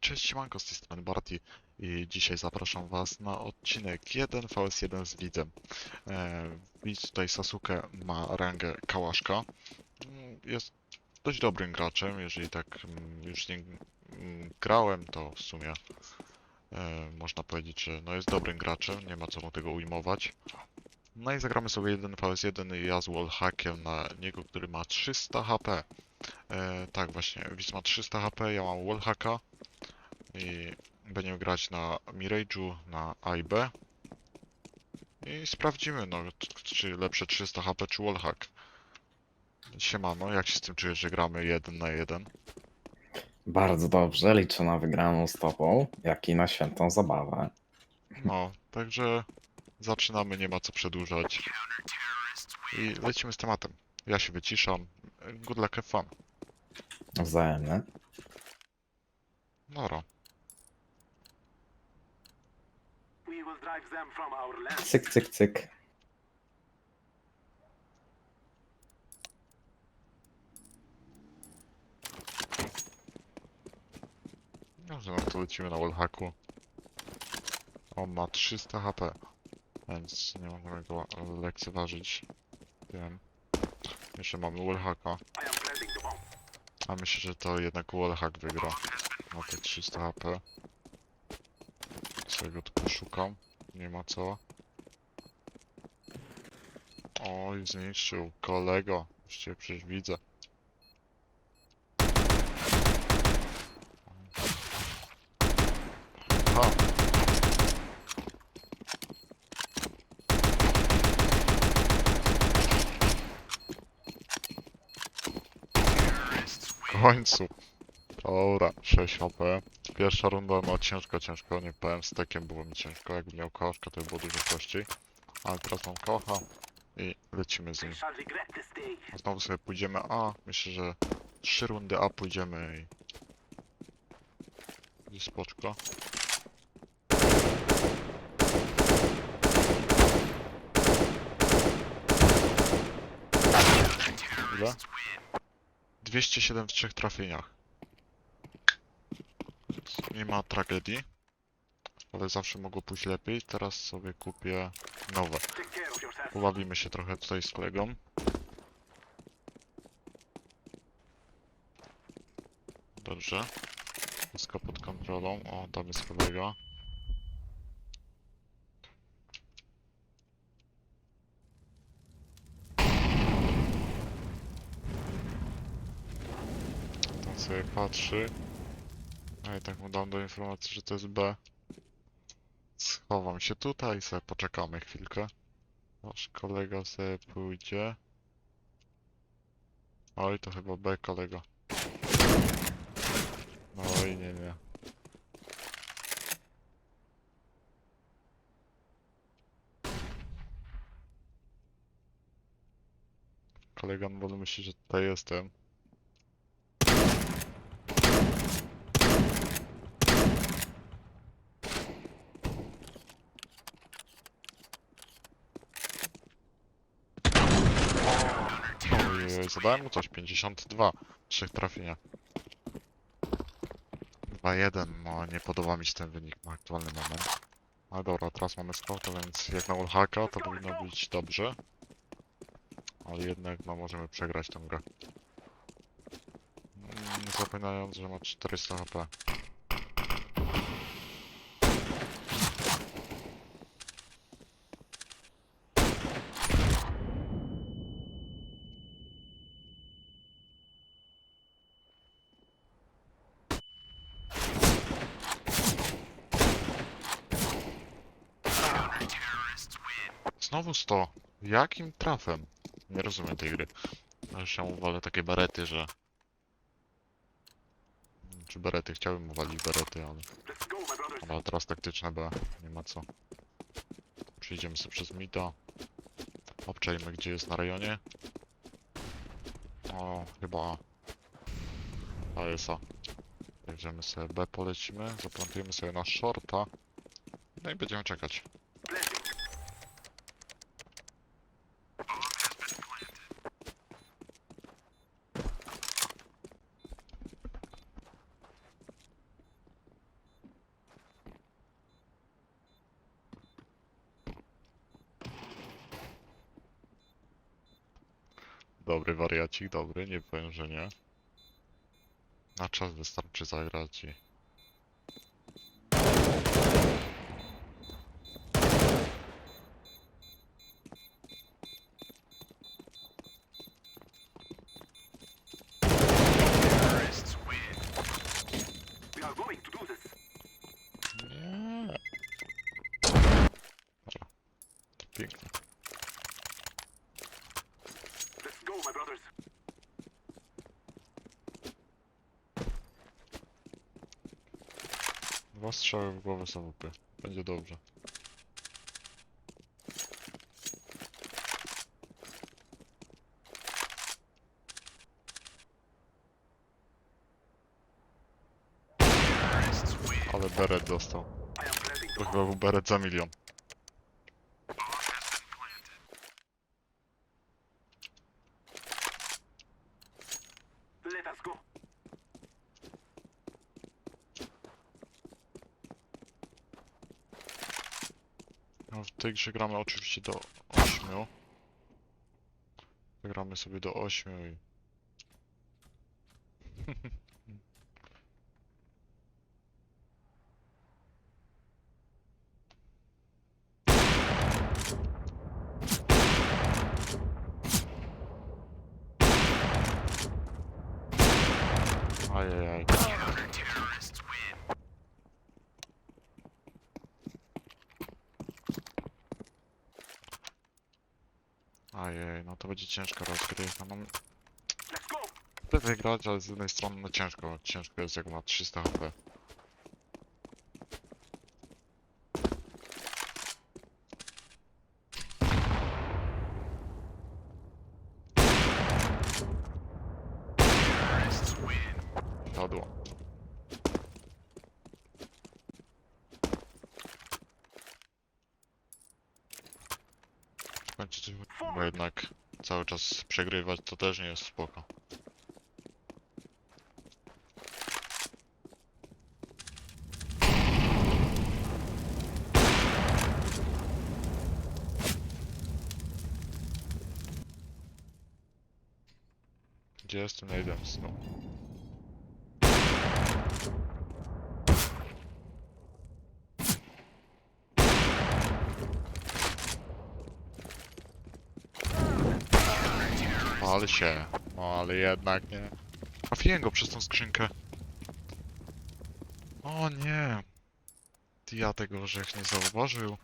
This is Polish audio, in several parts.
Cześć, siemanko, z tej strony Barty i dzisiaj zapraszam was na odcinek 1 vs1 z widzem. E, widz tutaj Sasuke ma rangę Kałaszka. Mm, Jest dość dobrym graczem, jeżeli tak mm, już nie mm, grałem, to w sumie e, można powiedzieć, że no jest dobrym graczem, nie ma co mu tego ujmować. No i zagramy sobie 1 vs1 i ja z wallhackiem na niego, który ma 300 HP. E, tak właśnie, Widz ma 300 HP, ja mam wallhacka i będziemy grać na Mirage'u, na A i B i sprawdzimy, no, czy lepsze 300 HP, czy wallhack. Siemano, jak się z tym czujesz, że gramy 1 na 1? Bardzo dobrze, liczę na wygraną z tobą, jak i na świętą zabawę. No, także zaczynamy, nie ma co przedłużać i lecimy z tematem. Ja się wyciszam, good luck, have fun. Wzajemnie. Noro. Cyk, cyk, cyk. Dobrze, no to lecimy na wallhacku. On ma 300 HP, więc nie możemy go lekceważyć. Wiem. Jeszcze mamy wallhacka, a myślę, że to jednak wallhack wygra. Ma te 300 HP. Sobie go tu poszukam. Nie ma co. Oj, zniszczył kolego. Już cię przecież widzę. Ha! W końcu. Dobra, 6 HP. Pierwsza runda ma ciężko, ciężko. Nie powiem, z tekiem było mi ciężko. Jakbym miał koszka, to by było dużo prościej. Ale teraz mam kocha i lecimy z nim. Znowu sobie pójdziemy A. Myślę, że trzy rundy A pójdziemy i... I spoczko. Ile? 207 w trzech trafieniach. Nie ma tragedii. Ale zawsze mogło pójść lepiej. Teraz sobie kupię nowe. Pobawimy się trochę tutaj z kolegą. Dobrze. Wszystko pod kontrolą. O, tam jest kolega. Tam sobie patrzy. A i tak mu dam do informacji, że to jest B. Schowam się tutaj i sobie poczekamy chwilkę. Nasz kolega sobie pójdzie. Oj, to chyba B kolega. I nie, nie. Kolega no myśli, że tutaj jestem. Zadałem mu coś, 52, trzech trafienia. 2-1, no nie podoba mi się ten wynik na aktualny moment. Ale dobra, teraz mamy skauta, więc jak na wallhacka to powinno być dobrze. Ale jednak no możemy przegrać tę grę. Mm, zapominając, że ma 400 HP. Znowu 100. Jakim trafem? Nie rozumiem tej gry. Się uwalę takie berety, że... Czy berety? Chciałbym uwalić berety, ale... Ale teraz taktyczne B. Nie ma co. Przejdziemy sobie przez Mita. Obczajmy gdzie jest na rejonie. O, chyba A. A jest A. Będziemy sobie B polecimy. Zaplantujemy sobie na shorta. No i będziemy czekać. Dobry wariacik, dobry, nie powiem, że nie. Na czas wystarczy zagrać i... We are going to do this. Nie. Dobra. To pięknie. Let's go, my brothers. Dwa strzały w głowę AWP. Będzie dobrze. Ale beret dostał. To chyba był beret za milion. Let us go. No, w tej grze gramy oczywiście do 8. Zagramy sobie do 8 i... Ajajaj. Ajej, no to będzie ciężka rozgrywka. No, chcę wygrać, ale z jednej strony no ciężko. Ciężko jest jak ma 300 HP. Skończyć, bo jednak cały czas przegrywać to też nie jest spoko. Gdzie jest ten Aidens? No. Ale się. No ale jednak nie. Trafiłem go przez tą skrzynkę. O nie. Ja tego żech nie zauważył.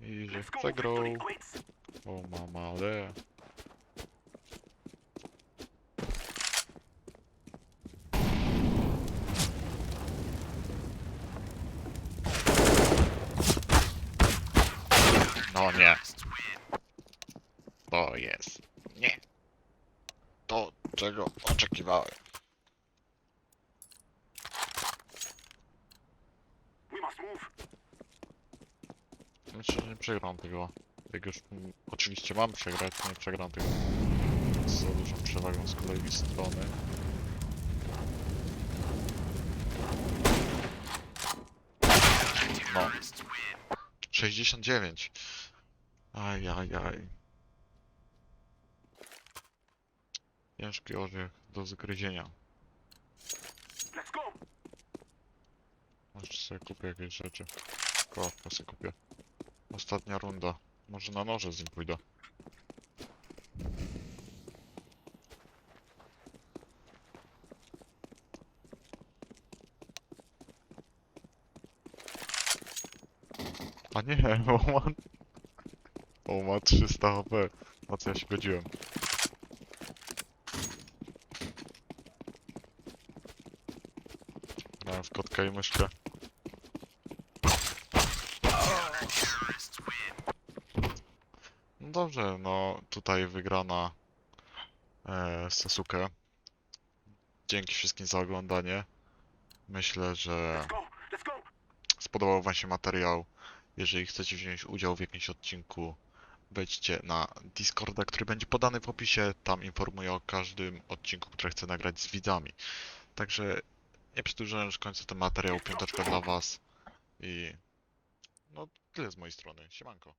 I że. Victory quits. O mama, ale... No nie. To jest. Czego oczekiwałem. Myślę, że nie przegram tego. Jak już oczywiście mam przegrać, to nie przegram tego. Z za dużą przewagą z kolei strony. No. 69. Aj, aj, aj. Ciężki orzech do zgryzienia. Może sobie kupię jakieś rzeczy. Koławkę sobie kupię. Ostatnia runda. Może na noże z nim pójdę. A nie, bo ma... O, ma 300 HP. Na co ja się godziłem. I myszkę. No dobrze, no tutaj wygrana e, Sasuke. Dzięki wszystkim za oglądanie. Myślę, że spodobał Wam się materiał. Jeżeli chcecie wziąć udział w jakimś odcinku, wejdźcie na Discorda, który będzie podany w opisie. Tam informuję o każdym odcinku, który chcę nagrać z widzami. Także nie przedłużając, kończę ten materiał. Piąteczka dla Was. I no tyle z mojej strony. Siemanko.